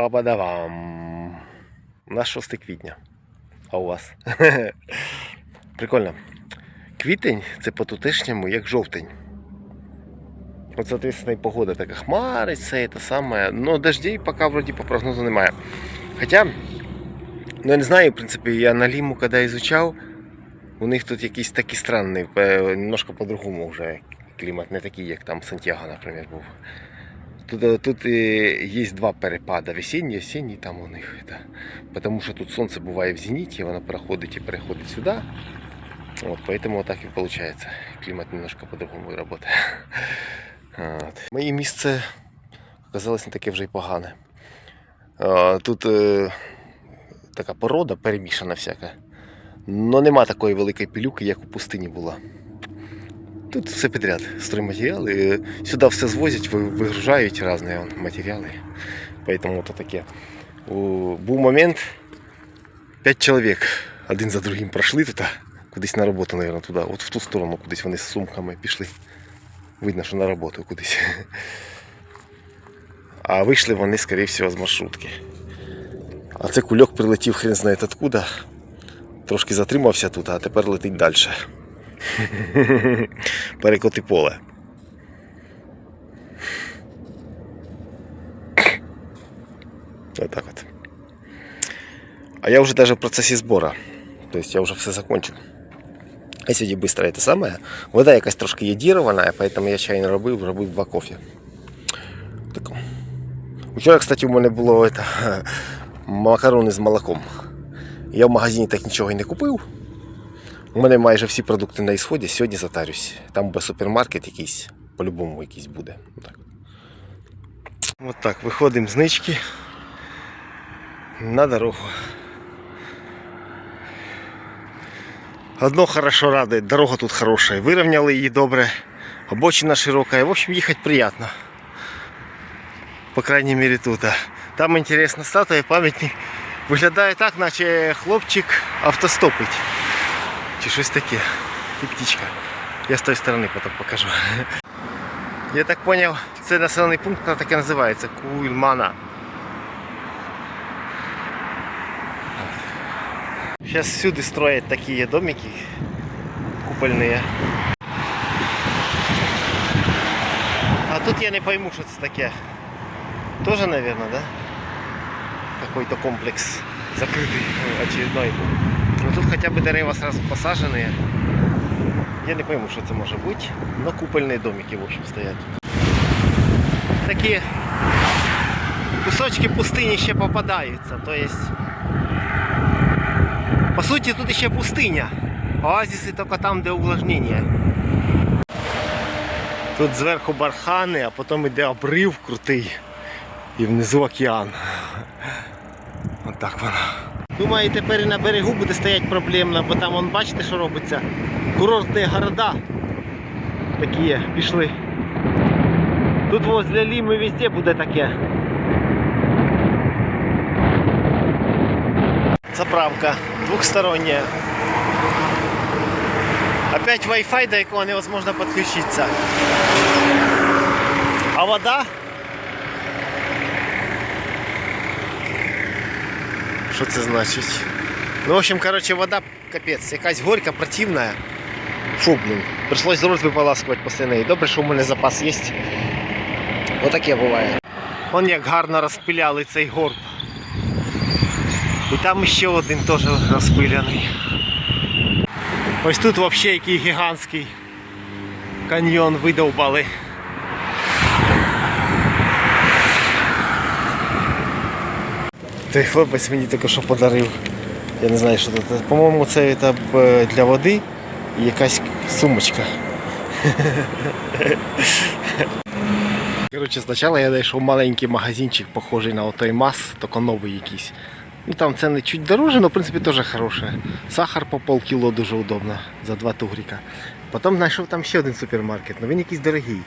Па-ба-да-вам. У нас 6 квітня. А у вас? Прикольно. Квітень це по-тутешньому як жовтень. От, соответственно, погода така хмариться, і те саме. Ну, дождей поки вроді по прогнозу немає. Хоча, ну я не знаю, в принципі, я на Ліму, коли изучав, у них тут якийсь такий странний, е, немножко по-другому вже клімат, не такий, як там Сантьяго, наприклад, був. Тут, е, тут е, є два перепада, весенній, осінній там у них. Да. Потому що тут сонце буває в зеніті, воно проходить і переходить сюди. Вот, поэтому так и получается. Климат немножко по-другому работает. От. Моє місце оказалось не таке вже й погане. Тут е, така порода перемішана всяка. Но нема такої великої пилюки, як у пустині була. Тут все підряд. Стройматеріали. Сюди все звозять, вигружають різні матеріали. Поэтому то таке. Був момент, п'ять чоловік один за другим пройшли тут, кудись на роботу, мабуть, туди. От в ту сторону, кудись вони з сумками пішли. Видно, що на роботу кудись. А вийшли вони, скоріше всього, з маршрутки. А це кульок прилетів хрен знає откуда. Трошки затримався тут, а тепер летить далі. Перекоти поле. Отак от. А я вже даже в процесі збору. Тобто я вже все закончив. Я сьогодні швидко це саме. Вода якась трошки єдірована, поэтому я чай не робив, робив два кофе. Тако. Вчора, кстати, у мене було это, макарони з молоком. Я в магазині так нічого і не купив. У мене майже всі продукти на ісході, сьогодні затарюсь. Там буде супермаркет якийсь, по-любому якийсь буде. Отак. От так, виходимо з нички на дорогу. Одно хорошо радует, дорога тут хорошая. Выровняли її добре, обочина широкая. В общем, їхати приятно. По крайней мере тут. Там интересна статуя, пам'ятник. Виглядає так, наче хлопчик автостопить. Чи щось таке. І птичка. Я з тої сторони потім покажу. Я так поняв, це населений пункт так і називається Куйльмана. Сейчас всюди строят такие домики купольные. А тут я не пойму, что это таке. Тоже, наверное, да? Какой-то комплекс закрытый ну, очередной. Ну тут хотя бы дерева сразу посаженные. Я не пойму, что это может быть. Но купольные домики, в общем, стоят тут. Такие кусочки пустыни ще попадаются. То есть по суті, тут ще пустиня. Оазиси тільки там, де увлажнення. Тут зверху бархани, а потім йде обрив крутий. І внизу океан. Отак воно. Думаю, тепер і на берегу буде стояти проблемно, бо там, вон, бачите, що робиться. Курортні города. Такі є, пішли. Тут возле Ліми везде буде таке. Заправка двухсторонняя. Опять Wi-Fi, до якого невозможно подключиться. А вода? Що це значить? Ну, в общем, короче, вода капець, якась горька, противна. Фу, блін. Пришлось рот виполаскувати неї. Добре, що у мене запас є. Отаке буває. Вон як гарно розпиляли цей горб. І там ще один теж розпиляний. Ось тут взагалі який гігантський каньйон видовбали. Той хлопець мені тільки що подарив. Я не знаю, що це. По-моєму, це е, для води і якась сумочка. Коротше, спочатку я знайшов маленький магазинчик, похожий на отой мас, тільки новий якийсь. Ну там ціни чуть дороже, але в принципі теж хороше. Сахар по полкіло дуже удобно за 2 тугрика. Потім знайшов там ще один супермаркет, але він якийсь дорогий.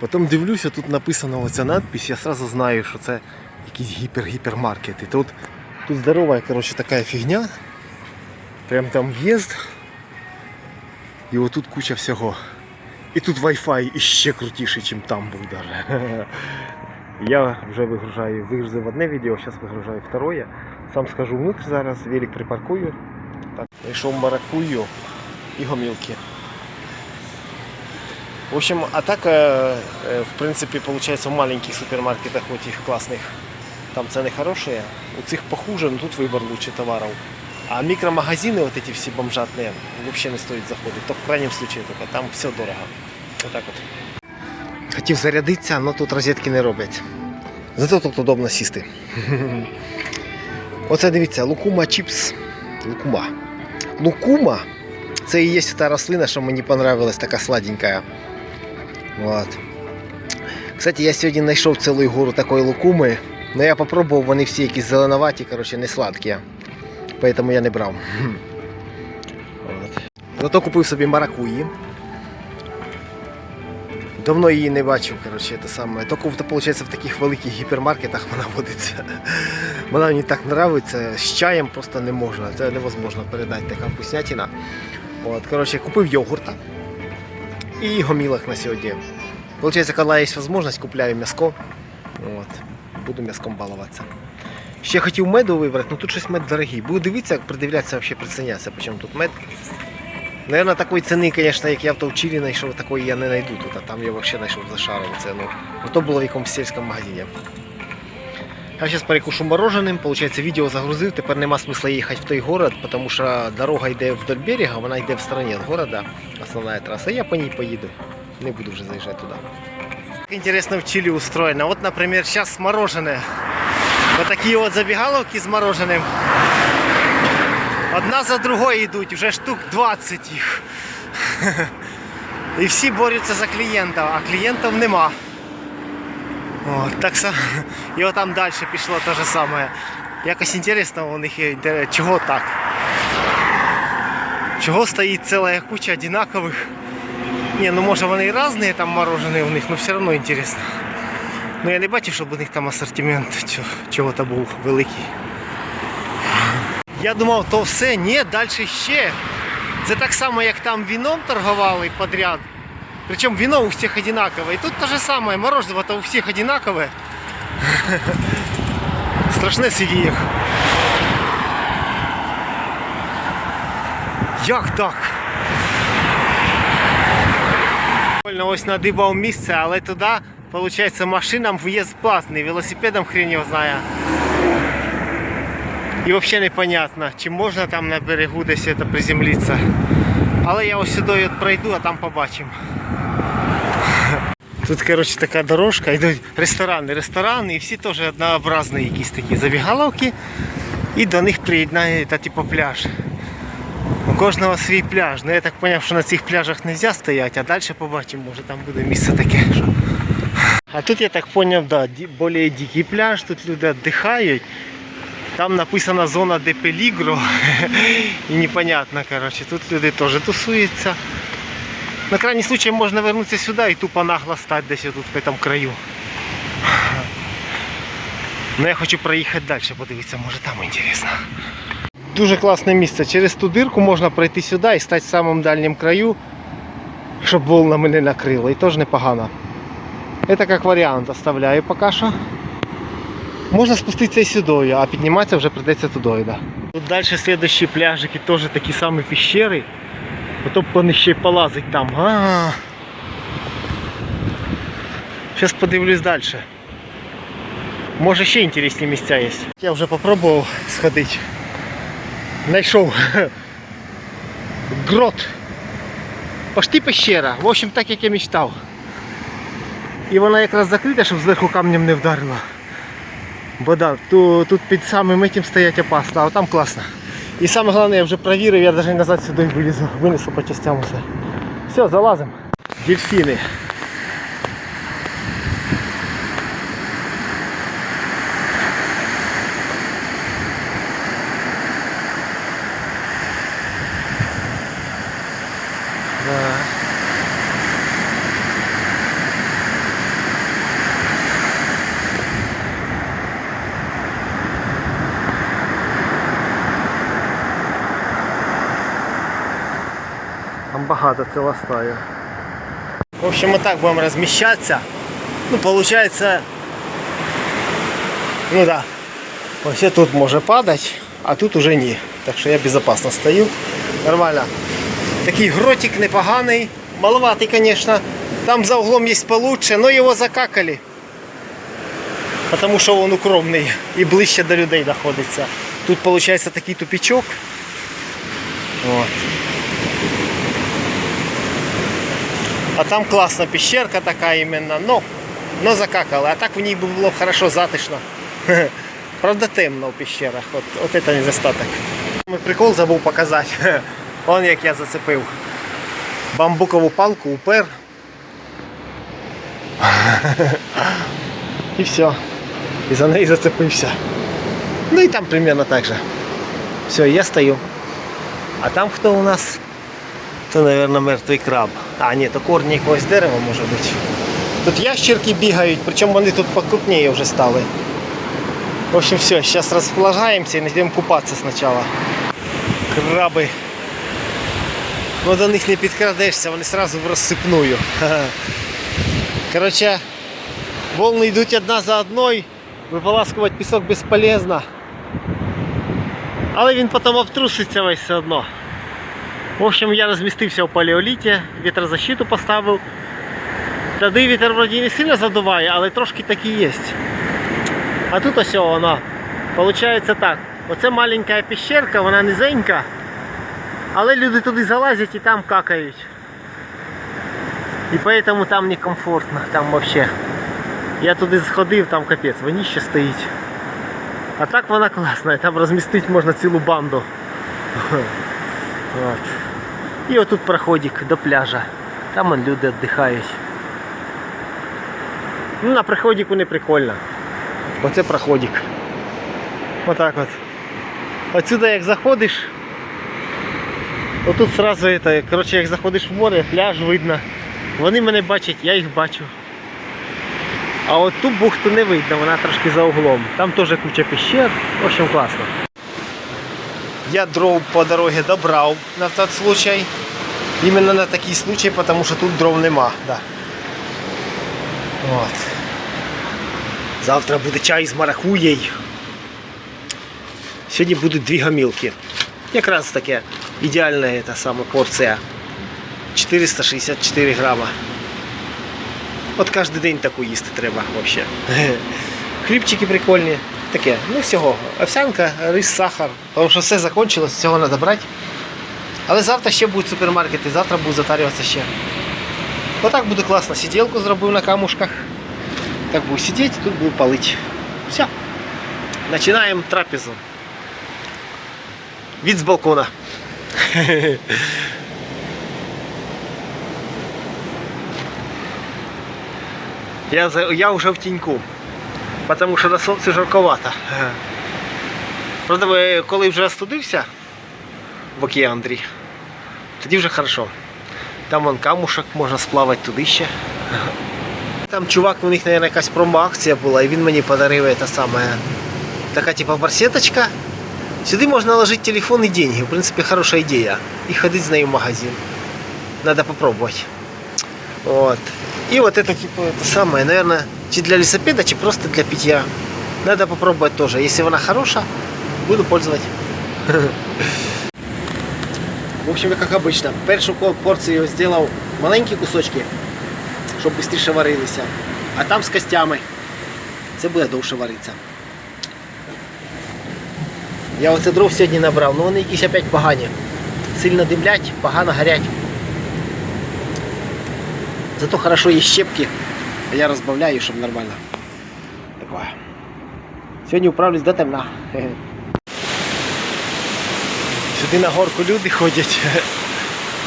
Потім дивлюся, тут написано оця надпись, я одразу знаю, що це якийсь гіпер-гіпермаркет. І тут, тут здорова коротше, така фігня. Прям там в'їзд. І отут куча всього. І тут Wi-Fi іще крутіший, ніж там був даже. Я вже вигружаю, вигрузив одне відео, зараз вигружаю второе. Сам схожу внутрь зараз, велик припаркую. Так, знайшов маракую і гомілки. В общем, а так, е, в принципі, виходить, в маленьких супермаркетах, вот этих классных, там цены хорошие. У цих похуже, но тут выбор лучше товаров. А микромагазины, вот эти все бомжатные, вообще не стоит заходить. То в крайнем случае только, там все дорого. Вот так вот. Хотів зарядитися, але тут розетки не роблять. Зато тут удобно сісти. Оце дивіться, лукума чіпс. Лукума. Лукума це і є та рослина, що мені понравилась, така сладенька. Вот. Кстати, я сьогодні знайшов цілу гору такої лукуми. Но я попробував, вони всі якісь зеленоваті, коротше, не сладкі. Поэтому я не брав. От. Зато купив собі маракуї. Давно її не бачив, коротше, це саме. Тільки виходить, в таких великих гіпермаркетах вона водиться. Вона мені так подобається, з чаєм просто не можна. Це невозможно передати така вкуснятина. От, коротше, купив йогурта і гомілок на сьогодні. Получається, коли є можливість, купляю м'яско. От, буду м'яском балуватися. Ще хотів меду вибрати, але тут щось мед дорогий. Буду дивитися, як придивлятися, взагалі прицінятися, по чому тут мед. Наверное, такої ціни, звісно, як я в Товчилі знайшов, такої я не знайду тут, а там я взагалі знайшов за шарову ціну. Ну, то було в якомусь сільському магазині. Я зараз перекушу мороженим, получається, відео загрузив, тепер нема смисла їхати в той город, тому що дорога йде вдоль берега, вона йде в стороні від города, основна траса. Я по ній поїду. Не буду вже заїжджати туди. Как интересно в Чили устроено. Вот, например, сейчас мороженое. Вот такие вот забегаловки с мороженым. Одна за другой йдуть, вже штук 20 їх. І всі борються за клієнтів, а клієнтів нема. От, так само. І отам далі пішло те ж саме. Якось інтересно у них є, чого так. Чого стоїть ціла куча одинакових. Ні, ну може вони і різні там морожені у них, але все одно інтересно. Ну я не бачив, щоб у них там асортимент чо- чого-то був великий. Я думав, то все, ні, далі ще. Це так само, як там віном торгували подряд. Причому віно у всіх одинакове. І тут те же саме, мороженое то у всіх одинакове. Страшне сидіти їх. Як так? Прикольно, ось надибав місце, але туди, виходить, машинам в'їзд платний, велосипедом хрен його знає. І взагалі непонятно, чи можна там на берегу десь це приземлитися. Але я ось сюди пройду, а там побачимо. Тут, коротше, така дорожка, йдуть ресторани, ресторани, і всі теж однообразні якісь такі забігаловки. І до них приєднається типу пляж. Кожного свій пляж. Ну я так зрозумів, що на цих пляжах не можна стояти, а далі побачимо, може там буде місце таке. Що... А тут я так зрозумів, да, більш дикий пляж, тут люди віддихають. Там написано зона де пелігро. І непонятно, коротше. Тут люди теж тусуються. На крайній случай можна вернутися сюди і тупо нагло стати десь тут в цьому краю. Ну я хочу проїхати далі, подивитися, може там інтересно. Дуже класне місце. Через ту дирку можна пройти сюди і стати в самому дальньому краю, щоб волнами не накрило. І теж непогано. Це як варіант оставляю поки що. Можна спуститися і сюди, а підніматися вже прийдеться туди. Да. Тут далі слідчі пляжики теж такі самі піщери. Потім по них ще й полазить там. А. Зараз подивлюсь далі. Може ще інтересні місця є. Я вже спробував сходити. Знайшов грот. Почти пещера. В общем, так як я мечтав. І вона якраз закрита, щоб зверху камнем не вдарила. Бо да, ту- тут під самим этим стоять опасно, а там класно. І саме головне, я вже провірив, я навіть назад сюди вилізу, винесу по частям усе. Все, залазимо. Дельфіни. Багато ціла стая. В общем, мы так будем размещаться. Ну, получается, Ну да. Ось тут може падати, а тут уже ні. Так що я безпечно стою. Нормально. Такий гротик непоганий. Маловатий, звісно. Там за углом є получше, но його закакали. Потому що він укромний і ближче до людей знаходиться. Тут виходить такий тупичок. От. А там класна пещерка така іменно, но, но закакали. А так в ній було хорошо затишно. Правда темно в пещерах. От, от це недостаток. Прикол забув показати. Вон як я зацепив. Бамбукову палку упер. І все. І за неї зацепився. Ну і там примерно так же. Все, я стою. А там хто у нас? Це, мабуть, мертвий краб. А, ні, то корні якогось дерева може бути. Тут ящерки бігають, причому вони тут покрупніше вже стали. В общем, все, зараз розполагаємося і йдемо купатися спочатку. Краби. Ну до них не підкрадешся, вони одразу в розсипную. Короче, волни йдуть одна за одною, виполаскувати пісок безполезно. Але він потім обтруситься весь все одно. В общем, я розмістився в палеоліті, вітрозащиту поставив. Тоді вітер вроді не сильно задуває, але трошки таки є. А тут ось вона. Получається так. Оце маленька пещерка, вона низенька. Але люди туди залазять і там какають. І поэтому там некомфортно, там вообще. Я туди сходив, там капець, воніще стоїть. А так вона класна, там розмістити можна цілу банду. От. І отут проходик до пляжа. Там вон люди віддихають. Ну, на проходику не прикольно. Оце проходик. Отак от. Отсюда як заходиш. Отут сразу это, коротше, як заходиш в море, пляж видно. Вони мене бачать, я їх бачу. А от ту бухту не видно, вона трошки за углом. Там теж куча пещер. В общем, класно. Я дров по дороге добрав на тот случай. Именно на такий случай, потому що тут дров нема. Да. От. Завтра буде чай з маракуєю. Сьогодні будуть дві гамілки. Якраз таке ідеальна та сама порція. 464 грама. От кожен день таку їсти треба взагалі. Хлібчики прикольні. Таке, ну всього. Овсянка, рис, сахар. Тому що все закінчилось, всього треба брати. Але завтра ще будуть супермаркети, завтра будуть затарюватися ще. Отак буде класно. Сиділку зробив на камушках. Так буду сидіти, тут буду палити. Все. Починаємо трапезу. Від з балкона. Я, я вже в тіньку, тому що на сонці жарковато. Правда, ви- коли вже остудився в океандрі, тоді вже хорошо. Там вон камушок, можна сплавати туди ще. Там чувак, у них, мабуть, якась промо-акція була, і він мені подарив це саме. Така типа барсеточка. Сюди можна ложити телефон і деньги. В принципі, хороша ідея. І ходити з нею в магазин. Надо попробувати. Вот. И вот это типа это самое, наверное, чи для лесопеда, чи просто для питья. Надо попробовать тоже. Если она хорошая, буду пользовать. В общем, как обычно, першу порцію сделал маленькі кусочки, щоб швидше варилися. А там з костями. Це буде довше варитися. Я оце дров сьогодні набрав, ну вони якісь опять погані. Сильно димлять, погано горять. Зато хорошо є щепки, а я розбавляю, щоб нормально. Такое. Сьогодні управлюсь до темна. Сюди на горку люди ходять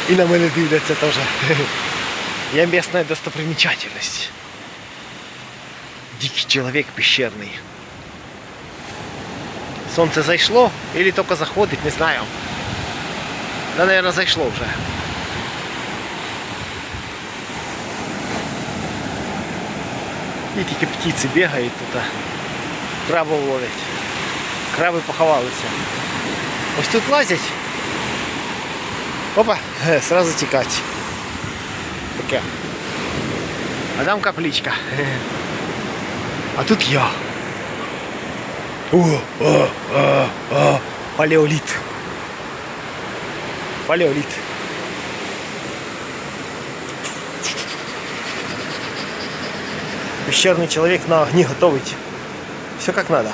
і на мене дивляться теж. Я місна достопримечательність. Дикий чоловік пещерний. Сонце зайшло или тільки заходить, не знаю. Да, наверное, зайшло вже. І тільки птиці бігають тут, а крабов ловлять. Краби поховалися. Ось тут лазять. Опа, ге, сразу тікать. Таке. А там капличка. Ге. А тут я. О, о, о, о, палеоліт. Палеоліт. Пещерный человек на огне готовить. Все как надо.